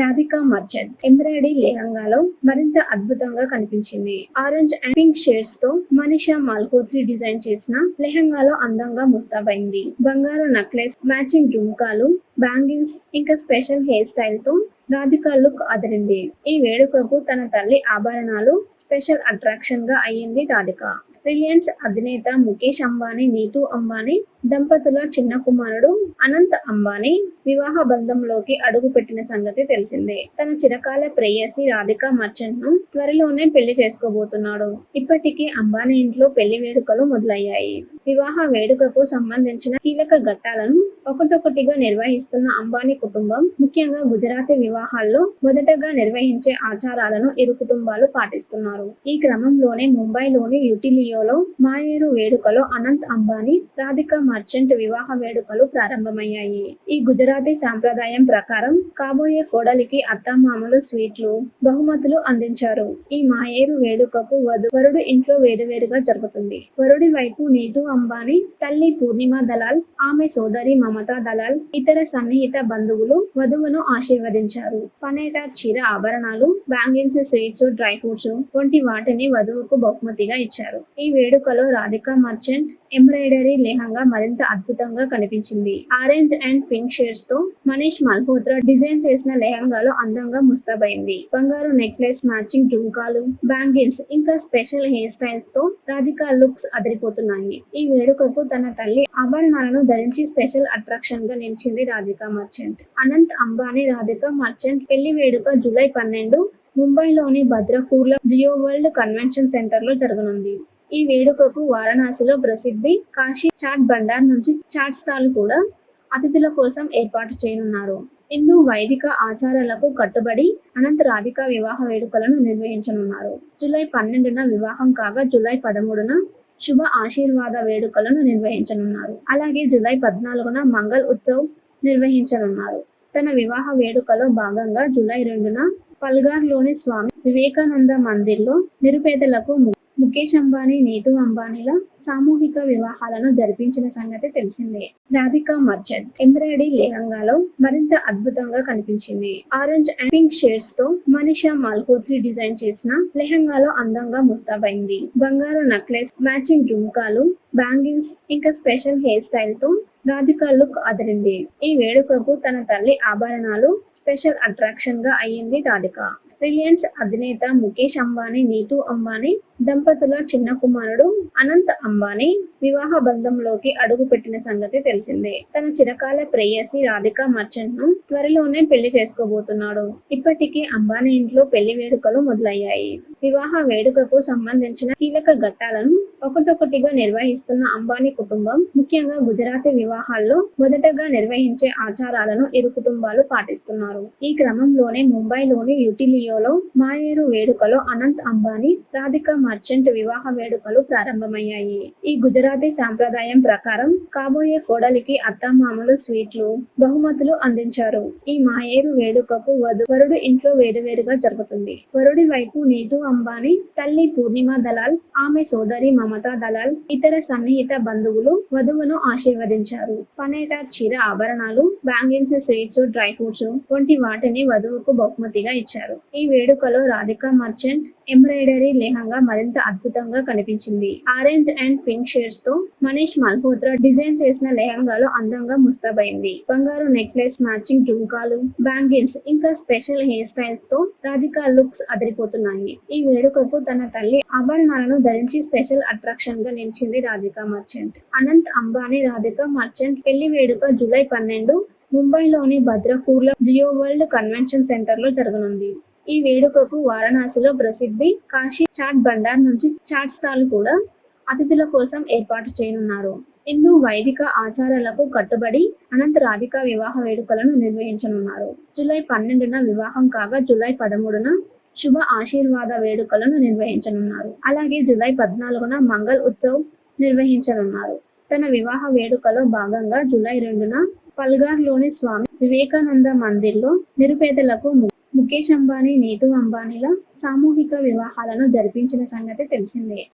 Radhika merchant embroidery లెహంగాలో మరింత అద్భుతంగా కనిపించింది. ఆరెంజ్ అండ్ పింక్ షేడ్స్తో మనీషా మాల్హోత్రి డిజైన్ చేసిన లెహంగాలో అందంగా ముస్తాబైంది. బంగారు నెక్లెస్ మ్యాచింగ్ జుమ్కాలు బ్యాంగిల్స్ ఇంకా స్పెషల్ హెయిర్ స్టైల్తో రాధికా లుక్ అదిరింది. ఈ వేడుకకు తన తల్లి ఆభరణాలు స్పెషల్ అట్రాక్షన్గా అయ్యింది రాధిక. రిలయన్స్ అధినేత ముఖేష్ అంబానీ నీతూ అంబానీ దంపతుల చిన్న కుమారుడు అనంత్ అంబానీ వివాహ బంధంలోకి అడుగు పెట్టిన సంగతి తెలిసిందే. తన చిరకాల ప్రేయసి రాధికా మర్చెంట్ను త్వరలోనే పెళ్ళి చేసుకోబోతున్నాడు. ఇప్పటికీ అంబానీ ఇంట్లో పెళ్ళి వేడుకలు మొదలయ్యాయి. వివాహ వేడుకకు సంబంధించిన కీలక ఘట్టాలను ఒకటొకటిగా నిర్వహిస్తున్న అంబానీ కుటుంబం ముఖ్యంగా గుజరాతీ వివాహాల్లో మొదటగా నిర్వహించే ఆచారాలను ఇరు కుటుంబాలు పాటిస్తున్నారు. ఈ క్రమంలోనే ముంబైలోని యుటిలియోలో మాయేరు వేడుకలో అనంత్ అంబానీ రాధికా మర్చెంట్ వివాహ వేడుకలు ప్రారంభమయ్యాయి. ఈ గుజరాతీ సాంప్రదాయం ప్రకారం కాబోయే కోడలికి అత్తామామలు స్వీట్లు బహుమతులు అందించారు. ఈ మాయేరు వేడుకకు వధు వరుడు ఇంట్లో వేరువేరుగా జరుగుతుంది. వరుడి వైపు నీతు అంబానీ తల్లి పూర్ణిమ దలాల్ ఆమె సోదరి మమతా దలాల్ ఇతర సన్నిహిత బంధువులు వధువును ఆశీర్వదించారు. పనేట చీర ఆభరణాలు బ్యాంగిల్స్ స్వీట్స్ డ్రై ఫ్రూట్స్ వంటి వాటిని వధువుకు బహుమతిగా ఇచ్చారు. ఈ ఈ వేడుకలో రాధికా మర్చెంట్ ఎంబ్రాయిడరీ లెహంగా మరింత అద్భుతంగా కనిపించింది. ఆరెంజ్ అండ్ పింక్ షేడ్స్తో మనీష్ మల్హోత్రా డిజైన్ చేసిన లెహంగాలో అందంగా ముస్తాబైంది. బంగారు నెక్లెస్ మ్యాచింగ్ జుంకాలు బ్యాంగిల్స్ ఇంకా స్పెషల్ హెయిర్ స్టైల్స్తో రాధికా లుక్స్ అదిరిపోతున్నాయి. ఈ వేడుకకు తన తల్లి ఆభరణాలను ధరించి స్పెషల్ అట్రాక్షన్గా నిలిచింది రాధికా మర్చెంట్. అనంత్ అంబానీ రాధికా మర్చెంట్ పెళ్ళి వేడుక జూలై పన్నెండు ముంబైలోని భద్రపూర్లో జియో వరల్డ్ కన్వెన్షన్ సెంటర్లో జరగనుంది. ఈ వేడుకకు వారణాసిలో ప్రసిద్ధి కాశీ చాట్ బండార్ నుంచి చాట్ స్టాల్ కూడా అతిథుల కోసం ఏర్పాటు చేయనున్నారు. హిందూ వైదిక ఆచారాలకు కట్టుబడి అనంత రాధిక వివాహ వేడుకలను నిర్వహించనున్నారు. జూలై పన్నెండున వివాహం కాగా జూలై పదమూడున శుభ ఆశీర్వాద వేడుకలను నిర్వహించనున్నారు. అలాగే జూలై పద్నాలుగున మంగళ్ ఉత్సవ్ నిర్వహించనున్నారు. తన వివాహ వేడుకలో భాగంగా జూలై రెండున పల్గార్లోని స్వామి వివేకానంద మందిర్లో నిరుపేదలకు ము- ముఖేష్ అంబానీ నీతు అంబానీల సామూహిక వివాహాలను జరిపించిన సంగతి తెలిసిందే. రాధిక మర్చెంట్ ఎంబ్రాయిడరీ లెహంగాలో మరింత అద్భుతంగా కనిపించింది. ఆరెంజ్ అండ్ పింక్ షేడ్స్తో మనీషా మాల్హోత్రి డిజైన్ చేసిన లెహంగాలో అందంగా ముస్తాబైంది. బంగారు నెక్లెస్ మ్యాచింగ్ జుమ్కాలు బ్యాంగిల్స్ ఇంకా స్పెషల్ హెయిర్ స్టైల్తో రాధిక లుక్ అదిరింది. ఈ వేడుకకు తన తల్లి ఆభరణాలు స్పెషల్ అట్రాక్షన్గా అయ్యింది రాధిక. రిలయన్స్ అధినేత ముఖేష్ అంబానీ నీతూ అంబానీ దంపతుల చిన్న కుమారుడు అనంత్ అంబానీ వివాహ బంధంలోకి అడుగు పెట్టిన సంగతి తెలిసిందే. తన చిరకాల ప్రేయసి రాధికా మర్చెంట్ను త్వరలోనే పెళ్ళి చేసుకోబోతున్నాడు. ఇప్పటికీ అంబానీ ఇంట్లో పెళ్ళి వేడుకలు మొదలయ్యాయి. వివాహ వేడుకకు సంబంధించిన కీలక ఘట్టాలను ఒకటొకటిగా నిర్వహిస్తున్న అంబానీ కుటుంబం ముఖ్యంగా గుజరాతీ వివాహాల్లో మొదటగా నిర్వహించే ఆచారాలను ఇరు కుటుంబాలు పాటిస్తున్నారు. ఈ క్రమంలోనే ముంబైలోని యుటిలియోలో మాయేరు వేడుకలో అనంత్ అంబానీ రాధిక మర్చెంట్ వివాహ వేడుకలు ప్రారంభమయ్యాయి. ఈ గుజరాతీ సాంప్రదాయం ప్రకారం కాబోయే కోడలికి అత్తమామలు స్వీట్లు బహుమతులు అందించారు. ఈ మాయేరు వేడుకకు వధు వరుడు ఇంట్లో వేరువేరుగా జరుగుతుంది. వరుడి వైపు నీతూ అంబానీ తల్లి పూర్ణిమ దలాల్ ఆమె సోదరి మమతా దళాల్ ఇతర సన్నిహిత బంధువులు వధువును ఆశీర్వదించారు. పనేటార్ చీర ఆభరణాలు బ్యాంగిల్స్ స్వీట్స్ డ్రై ఫ్రూట్స్ వంటి వాటిని వధువుకు బహుమతిగా ఇచ్చారు. ఈ వేడుకలో రాధికా మర్చెంట్ ఎంబ్రాయిడరీ లెహంగా మరింత అద్భుతంగా కనిపించింది. ఆరెంజ్ అండ్ పింక్ షేడ్స్తో మనీష్ మల్హోత్రా డిజైన్ చేసిన లెహంగాలో అందంగా ముస్తాబైంది. బంగారు నెక్లెస్ మ్యాచింగ్ జుంకాలు బ్యాంగిల్స్ ఇంకా స్పెషల్ హెయిర్ స్టైల్స్తో రాధికా లుక్స్ అదిరిపోతున్నాయి. ఈ వేడుకకు తన తల్లి ఆభరణాలను ధరించి స్పెషల్ అట్రాక్షన్గా నిలిచింది రాధికా మర్చెంట్ అనంత్ అంబానీ రాధికా మర్చెంట్ పెళ్ళి వేడుక జూలై పన్నెండు ముంబైలోని భద్రపూర్లో జియో వరల్డ్ కన్వెన్షన్ సెంటర్లో జరగనుంది. ఈ వేడుకకు వారణాసిలో ప్రసిద్ధి కాశీ చాట్ బండార్ నుంచి చాట్ స్టాల్ కూడా అతిథుల కోసం ఏర్పాటు చేయనున్నారు. హిందూ వైదిక ఆచారాలకు కట్టుబడి అనంత రాధిక వివాహ వేడుకలను నిర్వహించనున్నారు. జూలై పన్నెండున వివాహం కాగా జూలై పదమూడున శుభ ఆశీర్వాద వేడుకలను నిర్వహించనున్నారు. అలాగే జూలై పద్నాలుగున మంగళ్ ఉత్సవ్ నిర్వహించనున్నారు. తన వివాహ వేడుకలో భాగంగా జూలై రెండున పల్గార్లోని స్వామి వివేకానంద మందిర్లో నిరుపేదలకు ముఖేష్ అంబానీ నీతూ అంబానీల సామూహిక వివాహాలను జరిపించిన సంగతి తెలిసిందే.